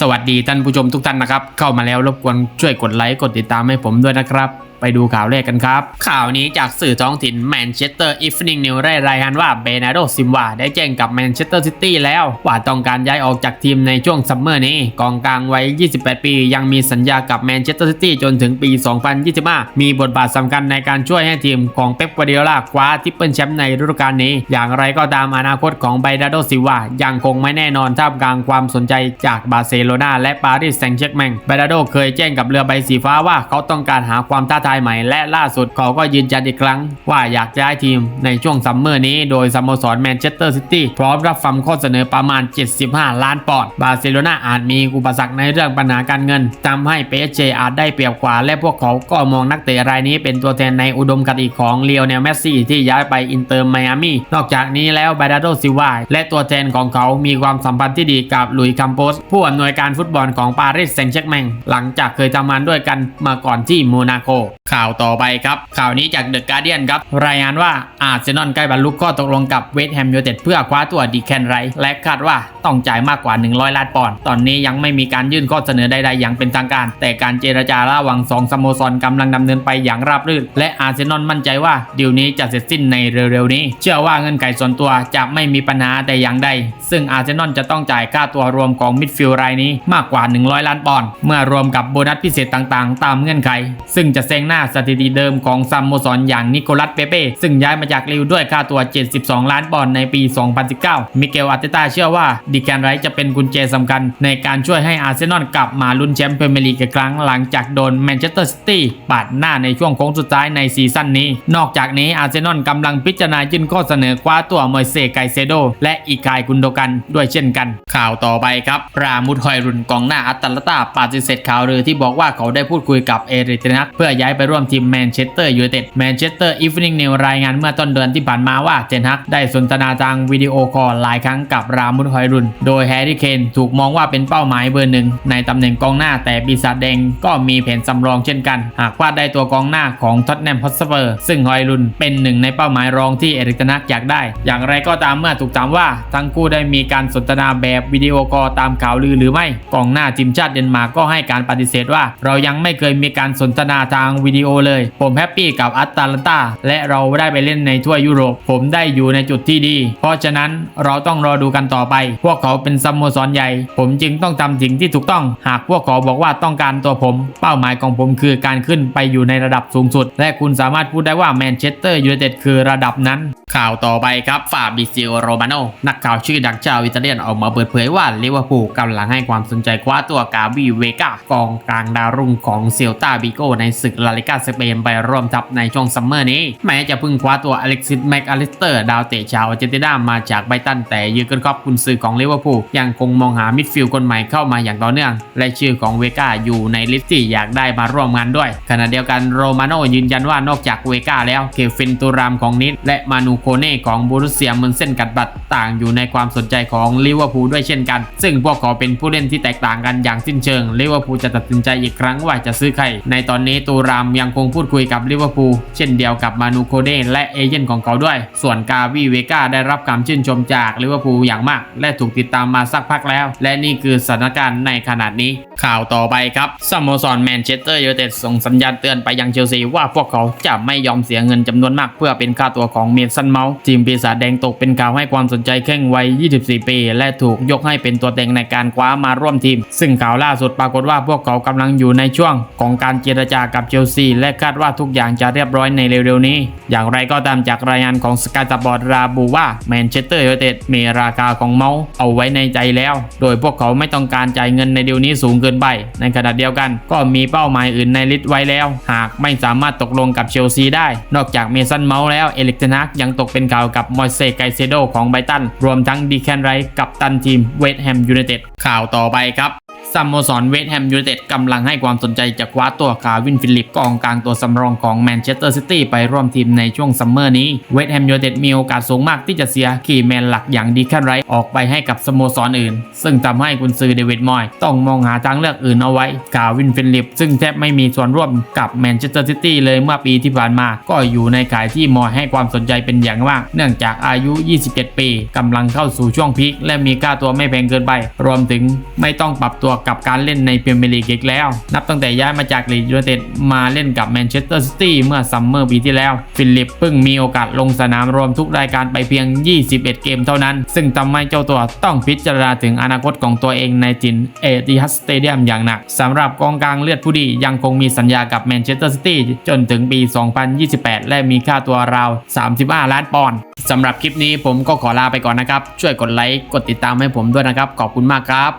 สวัสดีท่านผู้ชมทุกท่านนะครับ เข้ามาแล้วรบกวนช่วยกดไลค์กดติดตามให้ผมด้วยนะครับไปดูข่าวแรกกันครับ ข่าวนี้จากสื่อท้องถิ่นแมนเชสเตอร์อีฟนิงนิวได้รายงานว่าเบนาโดซิมวาได้แจ้งกับแมนเชสเตอร์ซิตี้แล้วว่าต้องการย้ายออกจากทีมในช่วงซัมเมอร์นี้ กองกลางวัย 28 ปี ยังมีสัญญากับแมนเชสเตอร์ซิตี้จนถึงปี 2025 มีบทบาทสำคัญในการช่วยให้ทีมของเป๊ปกวาร์ดิโอลาคว้าทิปเปิลแชมป์ในฤดูกาลนี้ อย่างไรก็ตามอนาคตของไบนาโดซิวายังคงไม่แน่นอนท่ามกลางความสนใจจากบาร์เซโลนาและปารีสแซงต์แชร์กแมงไบนาโดเคยแจ้งกับเรือใบสีฟ้าว่าเขาต้องการหาความท้าทายใหม่และล่าสุดเขาก็ยืนยันอีกครั้ง ว่าอยากย้ายทีมในช่วงซัมเมอร์นี้โดยสโมสรแมนเชสเตอร์ซิตี้พร้อมรับฟังข้อเสนอประมาณ 75 ล้านปอนด์บาร์เซโลนาอาจมีอุปสรรคในเรื่องปัญหาการเงินทำให้เปเจอาจได้เปรียบกว่า และพวกเขาก็มองนักเตะรายนี้เป็นตัวแทนในอุดมคติของเลียวเนลเมสซี่ที่ย้ายไปอินเตอร์ไมอามี่นอกจากนี้แล้วบาดาโดซิวาและตัวแทนของเขามีความสัมพันธ์ที่ดีกับลุยคัมโปสผู้อำนวยการฟุตบอลของปารีสแซงต์แชร์กแมงหลังจากเคยทำงานด้วยกันมาก่อนที่โมนาโกข่าวต่อไปครับ ข่าวนี้จากเดอะการ์เดียนครับ รายงานว่าอาร์เซนอลใกล้บรรลุข้อตกลงกับเวสต์แฮมยูไนเต็ดเพื่อคว้าตัวดีแคนไรและคาดว่าต้องจ่ายมากกว่า 100 ล้านปอนด์ตอนนี้ยังไม่มีการยื่นข้อเสนอใดๆอย่างเป็นทางการ แต่การเจรจาระหว่างสองสโมสรกำลังดำเนินไปอย่างราบรื่น และอาร์เซนอลมั่นใจว่าดีลนี้จะเสร็จสิ้นในเร็วๆนี้ เชื่อว่าเงินไขส่วนตัวจะไม่มีปัญหาแต่อย่างใด ซึ่งอาร์เซนอลจะต้องจ่ายค่าตัวรวมของมิดฟิลด์รายนี้มากกว่า 100 ล้านปอนด์เมื่อรวมกับโบนัสพิเศษต่างๆ ตามเงื่อนไข ซึ่งจะแซงหน้าสถิติเดิมของสโมสรอย่างนิโคลัสเปเป้ซึ่งย้ายมาจากลิวด้วยค่าตัว 72 ล้านปอนด์ในปี 2019 มิเกลอาร์เตต้าเชื่อว่าดิแคนไรจะเป็นกุญแจสำคัญ ในการช่วยให้อาร์เซนอลกลับมาลุ้นแชมป์พรีเมียร์ลีกอีกครั้งหลังจากโดนแมนเชสเตอร์ซิตี้ปาดหน้าในช่วงโค้งสุดท้ายในซีซั่นนี้ นอกจากนี้อาร์เซนอลกำลังพิจารณายื่นข้อเสนอคว้าตัวมอยเซไกเซโดและอีกายกุนโดกันด้วยเช่นกัน ข่าวต่อไปครับรามุดฮอยรุนกองหน้าอัตตาลตาปฏิเสธข่าวลือที่บอกว่าเขาได้พูดคุยกับเอริเทนักเพื่อย้ายไปร่วมทีมแมนเชสเตอร์ยูไนเต็ดแมนเชสเตอร์อีฟนิงนิวรายงานเมื่อต้นเดือนที่ผ่านมาว่าเทนฮักได้สนทนาทางวิดีโอคอลหลายครั้งกับรามุดฮอยรุน โดยแฮร์รี่เคนถูกมองว่าเป็นเป้าหมายเบอร์หนึ่งในตำแหน่งกองหน้าแต่ปีศาจแดงก็มีแผนสำรองเช่นกัน หากว่าได้ตัวกองหน้าของท็อตแนมฮอตสเปอร์ซึ่งฮอยรุนเป็นหนึ่งในเป้าหมายรองที่เอริกเทนฮักอยากได้ อย่างไรก็ตามเมื่อถูกถามว่าทั้งคู่ได้มีการสนทนาแบบวิดีโอคอลตามข่าวลือหรือไม่กองหน้าทีมชาติเดนมาร์กก็ให้การปฏิเสธว่า เรายังไม่เคยมีการสนทนาทางวิดีโอเลย ผมแฮปปี้กับอัตตาลันตาและเราได้ไปเล่นในทั่วยุโรป ผมได้อยู่ในจุดที่ดี เพราะฉะนั้นเราต้องรอดูกันต่อไป พวกเขาเป็นสโมสรใหญ่ ผมจึงต้องทำสิ่งที่ถูกต้อง หากพวกเขาบอกว่าต้องการตัวผม เป้าหมายของผมคือการขึ้นไปอยู่ในระดับสูงสุด และคุณสามารถพูดได้ว่าแมนเชสเตอร์ยูไนเต็ดคือระดับนั้น ข่าวต่อไปครับฟาบิซิโอโรมาโนนักข่าวชื่อดังชาวอิตาเลียนออกมาเปิดเผยว่าลิเวอร์พูลกำลังให้ความสนใจคว้าตัวกาบีเวกากองกลางดาวรุ่งของเซลตาบิโกในศึกลาลิกาสเปนไปร่วมทัพในช่วงซัมเมอร์นี้ แม้จะเพิ่งคว้าตัวอเล็กซิสแม็กอลิสเตอร์ดาวเตะชาวอาร์เจนตินามาจากไบตันแต่ยืนกนคอบคุณซื้อของลิเวอร์พูลยังคงมองหามิดฟิลด์คนใหม่เข้ามาอย่างต่อเนื่อง และชื่อของเวก้าอยู่ในลิสต์ที่อยากได้มาร่วมงานด้วย ขณะเดียวกันโรมาโนยืนยันว่านอกจากเวก้าแล้วเคฟินตูรามของนิดและมานูโคเน่ของบูรุสเซียเมืองเส้นกัดบัตต่างอยู่ในความสนใจของลิเวอร์พูลด้วยเช่นกัน ซึ่งพวกเขาเป็นผู้เล่นที่แตกต่างกันอย่างสิ้นเชิงลิเวอร์พูลจะตัดสินใจอีกครั้งว่าจะซื้อใครในตอนนี้ตูรามยังคงพูดคุยกับลิเวอร์พูลเช่นเดียวกับมานูโคเน่และเอเย่นของเขาด้วย ส่วนกาวีเวกาได้รับการชื่นชมจากลิเวอร์พูลอย่างมาก และถูกติดตามมาสักพักแล้ว และนี่คือสถานการณ์ในขนาดนี้ ข่าวต่อไปครับสโมสรแมนเชสเตอร์ยูไนเต็ดส่งสัญญาณเตือนไปยังเชลซีว่าพวกเขาจะไม่ยอมเสียเงินจำนวนมาก เพื่อเป็นค่าตัวของเมสันเมาส์ทีมปีศาจแดงตกเป็นข่าวให้ความสนใจแข้งวัย 24 ปี และถูกยกให้เป็นตัวเต็งในการคว้ามาร่วมทีม ซึ่งข่าวล่าสุดปรากฏว่าพวกเขากำลังอยู่ในช่วงของการเจรจากับเชลซีและคาดว่าทุกอย่างจะเรียบร้อยในเร็วๆนี้ อย่างไรก็ตามจากรายงานของสกายสปอร์ตระบุว่าแมนเชสเตอร์ยูไนเต็ดมีราคาของเมาส์เอาไว้ในใจแล้ว โดยพวกเขาไม่ต้องการจ่ายเงินในเดียวนี้สูงเกินไป ในขณะเดียวกัน ก็มีเป้าหมายอื่นในลิสต์ไว้แล้ว หากไม่สามารถตกลงกับเชลซีได้ นอกจากเมสันเมาส์แล้วเอลิกเทนักยังตกเป็นข่าวกับมอยเซไกเซโดของไบตันรวมทั้งดีแคนไรกับตันทีมเวสต์แฮมยูไนเต็ดข่าวต่อไปครับ สโมสรเวสต์แฮมยูไนเต็ดกำลังให้ความสนใจจะคว้าตัวคาวินฟิลิปกองกลางตัวสำรองของแมนเชสเตอร์ซิตี้ไปร่วมทีมในช่วงซัมเมอร์นี้ เวสต์แฮมยูไนเต็ดมีโอกาสสูงมากที่จะเสียคีย์แมนหลักอย่างดีแคนไรท์ออกไปให้กับสโมสรอื่น ซึ่งทำให้กุนซือเดวิดมอยต้องมองหาทางเลือกอื่นเอาไว้คาวินฟิลิป ซึ่งแทบไม่มีส่วนร่วมกับแมนเชสเตอร์ซิตี้เลยเมื่อปีที่ผ่านมา ก็อยู่ในขายที่มอยให้ความสนใจเป็นอย่างมาก เนื่องจากอายุ 27 ปีกำลังเข้าสู่ช่วงพีคและมีค่าตัวไม่แพงเกินไป รวมถึงไม่ต้องปรับตัวกับการเล่นในพรีเมียร์ลีกอีกแล้ว นับตั้งแต่ย้ายมาจากลีดยูไนเต็ดมาเล่นกับแมนเชสเตอร์ซิตี้เมื่อซัมเมอร์ปีที่แล้ว ฟิลิปเพิ่งมีโอกาสลงสนามรวมทุกรายการไปเพียง 21 เกมเท่านั้น ซึ่งทำให้เจ้าตัวต้องพิจารณาถึงอนาคตของตัวเองในจินเอติฮัสสเตเดียมอย่างหนักสำหรับกองกลางเลือดผู้ดียังคงมีสัญญากับแมนเชสเตอร์ซิตี้จนถึงปี 2028 และมีค่าตัวราว 35 ล้านปอนด์สำหรับคลิปนี้ผมก็ขอลาไปก่อนนะครับ ช่วยกดไลค์ กดติดตามให้ผมด้วยนะครับ ขอบคุณมากครับ